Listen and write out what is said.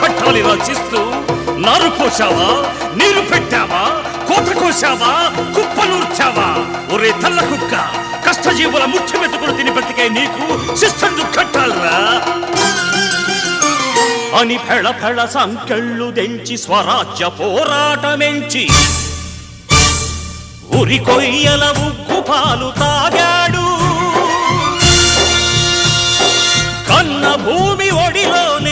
కట్టాలి రచిస్తూ నారు పోసావా నీరు పెట్టావా కోట కోసావా కుప్పనూర్చావా ఒరే తల్ల కుక్క కష్టజీవుల ముఖ్య మెతుకులు తిని బ్రతికే నీకు శిస్తందు కట్టాలరా? అని ఫెళ ఫెళ సంకెళ్ళు దెంచి స్వరాజ్య పోరాటమెంచి ఉరి కొయ్యల ఉగ్గు పాలు తాగాడు. కన్న భూమి ఒడిలోనే